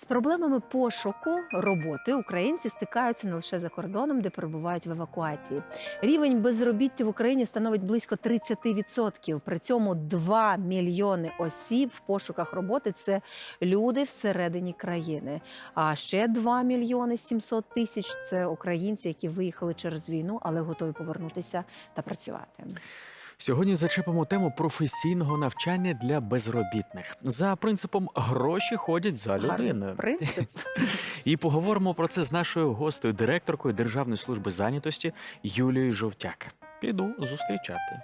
З проблемами пошуку роботи українці стикаються не лише за кордоном, де перебувають в евакуації. Рівень безробіття в Україні становить близько 30%. При цьому 2 мільйони осіб в пошуках роботи це люди всередині країни. А ще 2 мільйони 700 тисяч це українці, які виїхали через війну, але готові повернутися та працювати. Сьогодні зачепимо тему професійного навчання для безробітних за принципом гроші ходять за людиною. Принцип. І поговоримо про це з нашою гостею, директоркою Державної служби зайнятості Юлією Жовтяк. Піду зустрічати.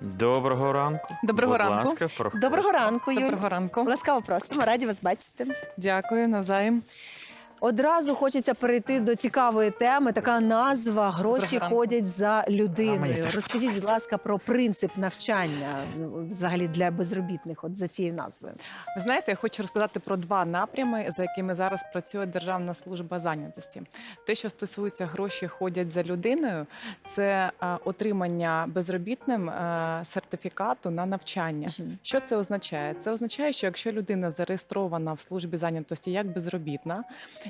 Доброго ранку. Доброго Будь ранку. Ласка, проходь. Доброго ранку, Юль. Доброго ранку. Ласкаво просимо, раді вас бачити. Дякую навзаєм. Одразу хочеться перейти до цікавої теми. Така назва гроші ходять за людиною. Розкажіть, будь ласка, про принцип навчання взагалі для безробітних, от за цією назвою. Ви знаєте, я хочу розказати про два напрями, за якими зараз працює Державна служба зайнятості. Те, що стосується гроші ходять за людиною, це е, отримання безробітним е, сертифікату на навчання. Що це означає? Це означає, що якщо людина зареєстрована в службі зайнятості як безробітна,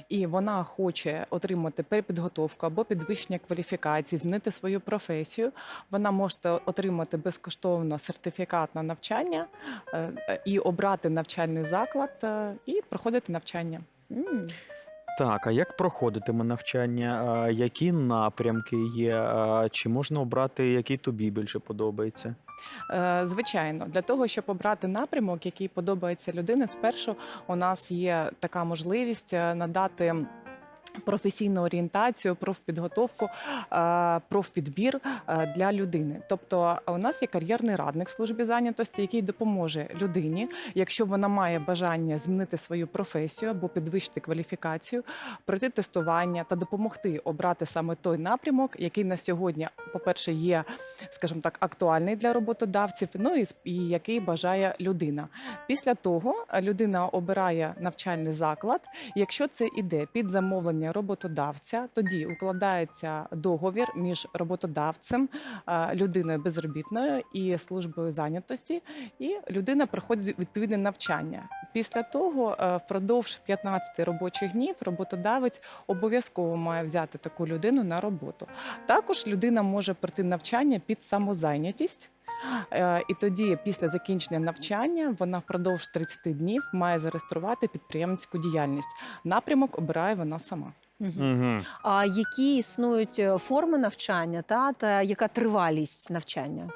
і вона хоче отримати перепідготовку або підвищення кваліфікації, змінити свою професію, вона може отримати безкоштовно сертифікат на навчання е, і обрати навчальний заклад е, і проходити навчання. Так, а як проходитиме навчання? Які напрямки є? Чи можна обрати, який тобі більше подобається? Е, Звичайно, для того, щоб обрати напрямок, який подобається людині, спершу у нас є така можливість е, надати. Професійну орієнтацію, профпідготовку, е, профпідбір е, для людини. Тобто, у нас є кар'єрний радник в службі зайнятості, який допоможе людині, якщо вона має бажання змінити свою професію або підвищити кваліфікацію, пройти тестування та допомогти обрати саме той напрямок, який на сьогодні, по-перше, є, скажімо так, актуальний для роботодавців, ну і, і який бажає людина. Після того людина обирає навчальний заклад. Якщо це іде під замовлення роботодавця, тоді укладається договір між роботодавцем, людиною безробітною і службою зайнятості, і людина проходить відповідне навчання. Після того, е, впродовж 15 робочих днів, роботодавець обов'язково має взяти таку людину на роботу. Також людина може пройти навчання під самозайнятість. Е, І тоді, після закінчення навчання, вона впродовж 30 днів має зареєструвати підприємницьку діяльність. Напрямок обирає вона сама. Угу. А які існують е, форми навчання та, та яка тривалість навчання?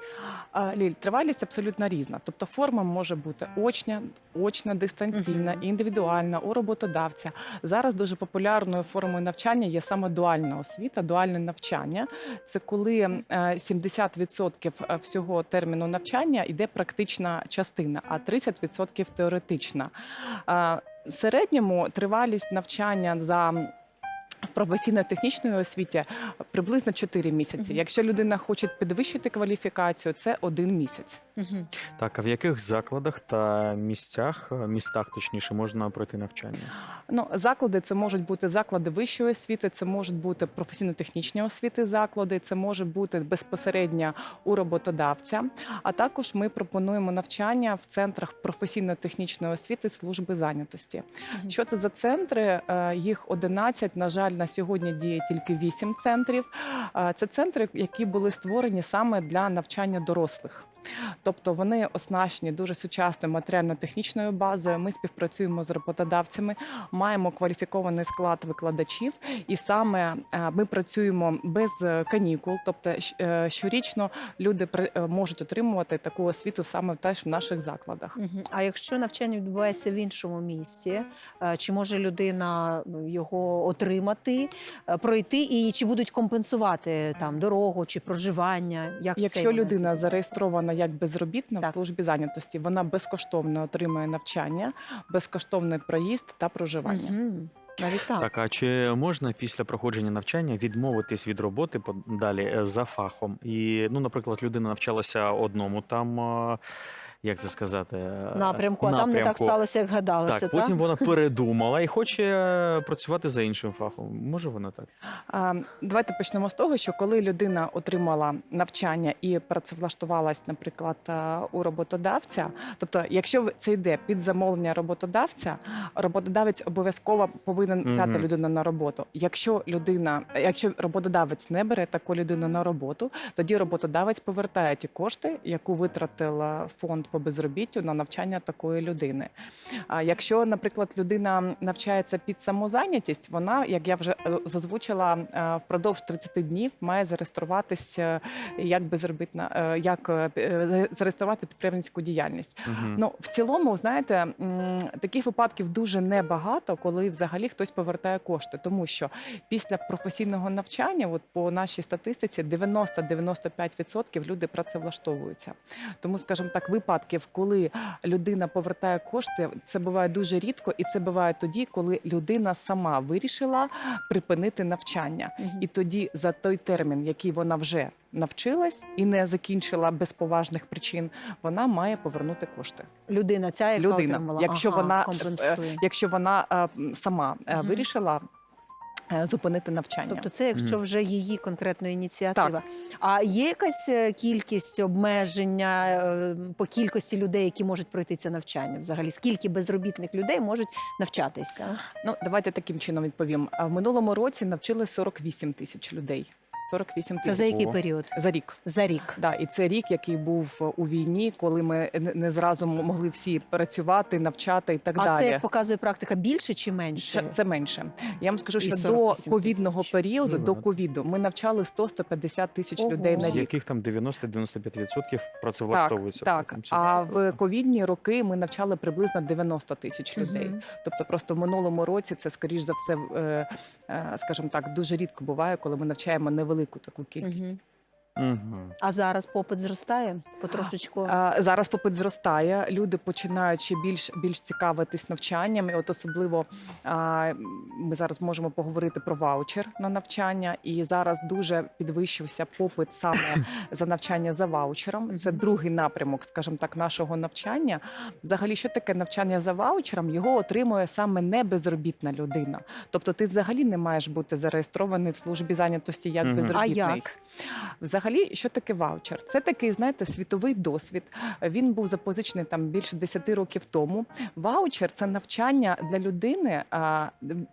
Ліль, тривалість абсолютно різна. Тобто форма може бути очна, очна, дистанційна, Мгм. індивідуальна, у роботодавця. Зараз дуже популярною формою навчання є саме дуальна освіта, дуальне навчання. Це коли е, 70% всього терміну навчання йде практична частина, а 30% теоретична. В середньому тривалість навчання за в професійно-технічної освіті приблизно 4 місяці. Якщо людина хоче підвищити кваліфікацію, це один місяць. Мгм. Так, а в яких закладах та місцях, е, містах точніше, можна пройти навчання? Ну, заклади це можуть бути заклади вищої освіти, це можуть бути професійно-технічні освіти заклади, це може бути безпосередньо у роботодавця. А також ми пропонуємо навчання в центрах професійно-технічної освіти служби зайнятості. Мгм. Що це за центри? Е, Їх 11, На жаль, на сьогодні діє тільки 8 центрів. Е, Це центри, які були створені саме для навчання дорослих. Тобто вони оснащені дуже сучасною матеріально-технічною базою. Ми співпрацюємо з роботодавцями, маємо кваліфікований склад викладачів, і саме е, ми працюємо без канікул. Тобто, е, щорічно люди е, можуть отримувати таку освіту саме теж в наших закладах. А якщо навчання відбувається в іншому місті, е, чи може людина ну, його отримати, пройти, і чи будуть компенсувати там дорогу чи проживання? Як Якщо людина зареєстрована як безробітна Так. в службі зайнятості, вона безкоштовно отримує навчання, безкоштовний проїзд та проживання. Мгм. Навіть так. Так, а чи можна після проходження навчання відмовитись від роботи по- далі е, за фахом? І, ну, наприклад, людина навчалася одному там. Як це сказати, е, Напрямку, а там не так сталося, як гадалося. Так, потім вона передумала і хоче е, працювати за іншим фахом. Може вона так? А, Давайте почнемо з того, що коли людина отримала навчання і працевлаштувалась, наприклад, е, у роботодавця, тобто, якщо це йде під замовлення роботодавця, роботодавець обов'язково повинен взяти Мгм. людину на роботу. Якщо людина, якщо роботодавець не бере таку людину на роботу, тоді роботодавець повертає ті кошти, яку витратив е, фонд по безробіттю на навчання такої людини. А якщо, наприклад, людина навчається під самозайнятість, вона, як я вже е, зазвучила, е, впродовж 30 днів має зареєструватися як безробітна, е, як пі- е, зареєструвати підприємницьку діяльність. Мгм. Ну в цілому, знаєте, таких випадків дуже небагато, коли взагалі хтось повертає кошти, тому що після професійного навчання, от по нашій статистиці, 90-95% люди працевлаштовуються. Тому, скажімо так, випадків, коли людина повертає кошти, це буває дуже рідко, і це буває тоді, коли людина сама вирішила припинити навчання. І тоді за той термін, який вона вже навчилась і не закінчила без поважних причин, вона має повернути кошти. людина ця, яка Людина, отримала, якщо ага, вона, е, компенсує. Якщо вона е, сама е, вирішила зупинити навчання. Тобто це якщо вже її конкретна ініціатива. А є якась е, кількість обмеження е, по кількості людей, які можуть пройти це навчання? Взагалі, скільки безробітних людей можуть навчатися? Ну, давайте таким чином відповім. В минулому році навчили 48 тисяч людей. 48 Це тисяч за який період? за рік. За рік. Да, і це рік, який був е, у війні, коли ми не- зразу могли всі працювати, навчати і так А далі. це як показує практика більше чи менше? Це менше. Я вам скажу, що до ковідного тисяч. періоду, до ковіду, ми навчали 100-150 тисяч Ого. людей на З рік. яких там 90-95% працевлаштовуються. так. Це А в ковідні роки ми навчали приблизно 90 тисяч людей. Мгм. Тобто, просто в минулому році це скоріш за все, е, е, скажімо так, дуже рідко буває, коли ми навчаємо невелику таку кількість. Мгм. А зараз попит зростає потрошечку. А, Зараз попит зростає. Люди починають ще більш більш цікавитись навчанням. І от особливо а, ми зараз можемо поговорити про ваучер на навчання. І зараз дуже підвищився попит саме за навчання за ваучером. Це другий напрямок, скажімо так, нашого навчання. Взагалі, що таке навчання за ваучером? Його отримує саме не безробітна людина. Тобто, ти взагалі не маєш бути зареєстрований в службі зайнятості як Мгм. А безробітний. як? Взагалі, що таке ваучер? Це такий, знаєте, світовий досвід. Він був запозичений там більше 10 років тому. Ваучер це навчання для людини а,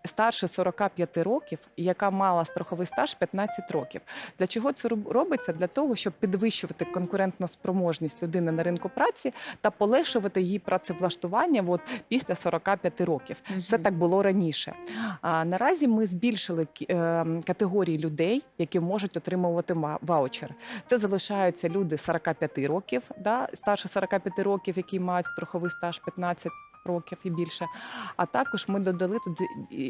старше 45 років, яка мала страховий стаж 15 років. Для чого це роб- робиться? Для того, щоб підвищувати конкурентну спроможність людини на ринку праці та полегшувати її працевлаштування от, після 45 років. Це так було раніше. А наразі ми збільшили е, категорії людей, які можуть отримувати ма- ваучер. Це залишаються люди 45 років, да, старше 45 років, які мають страховий стаж 15 років і більше. А також ми додали туди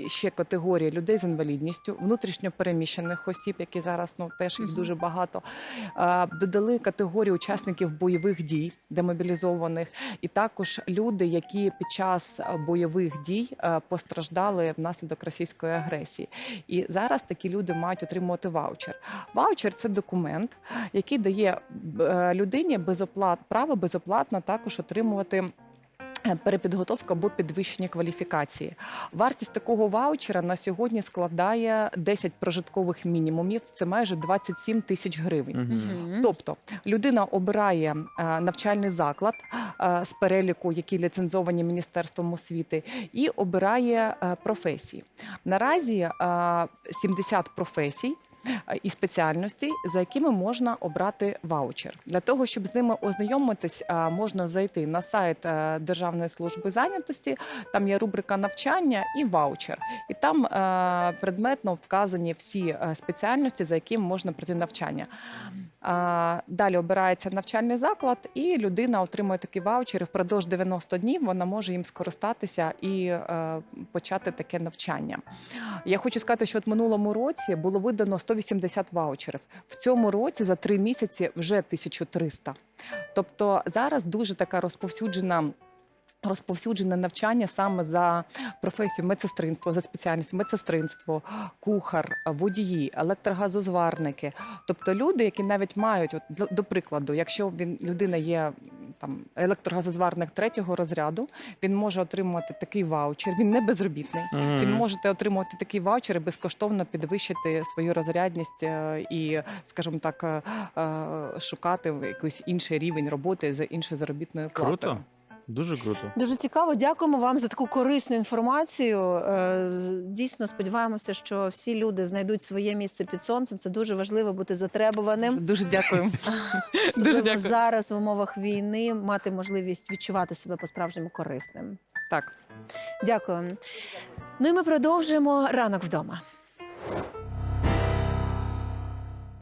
ще категорії людей з інвалідністю, внутрішньо переміщених осіб, які зараз ну теж їх дуже багато. Додали категорію учасників бойових дій, демобілізованих, і також люди, які під час бойових дій постраждали внаслідок російської агресії. І зараз такі люди мають отримувати ваучер. Ваучер це документ, який дає е, людині безоплат право безоплатно також отримувати. Е, Перепідготовку або підвищення кваліфікації. Вартість такого ваучера на сьогодні складає 10 прожиткових мінімумів. Це майже 27 тисяч гривень. Мгм. Тобто людина обирає е, навчальний заклад е, з переліку, які ліцензовані міністерством освіти, і обирає професії. Наразі е, 70 професій. Е, І спеціальностей, за якими можна обрати ваучер. Для того, щоб з ними ознайомитись, е, можна зайти на сайт е, Державної служби зайнятості. Там є рубрика навчання і ваучер. І там предметно вказані всі спеціальності, за якими можна пройти навчання. Далі обирається навчальний заклад, і людина отримує такі ваучери. Впродовж 90 днів вона може їм скористатися і почати таке навчання. Я хочу сказати, що от минулому році було видано 180 ваучерів. В цьому році за три місяці вже 1300. Тобто зараз дуже така розповсюджена. Розповсюджене навчання саме за професію медсестринство, за спеціальністю медсестринство, кухар, водії, електрогазозварники. Тобто люди, які навіть мають, от, до, до прикладу, якщо він людина є там електрогазозварник третього розряду, він може отримувати такий ваучер. Він не безробітний. Ви Мгм. можете отримувати такі ваучери, безкоштовно підвищити свою розрядність е, і, скажімо так, е, е, шукати якийсь інший рівень роботи за іншою заробітною платою. Круто. Дуже круто. Дуже цікаво. Дякуємо вам за таку корисну інформацію. Е, Дійсно, сподіваємося, що всі люди знайдуть своє місце під сонцем. Це дуже важливо бути затребуваним. Дуже дякую. Особливо дякую. зараз в умовах війни мати можливість відчувати себе по-справжньому корисним. Так. Дякую. Ну і ми продовжуємо ранок вдома.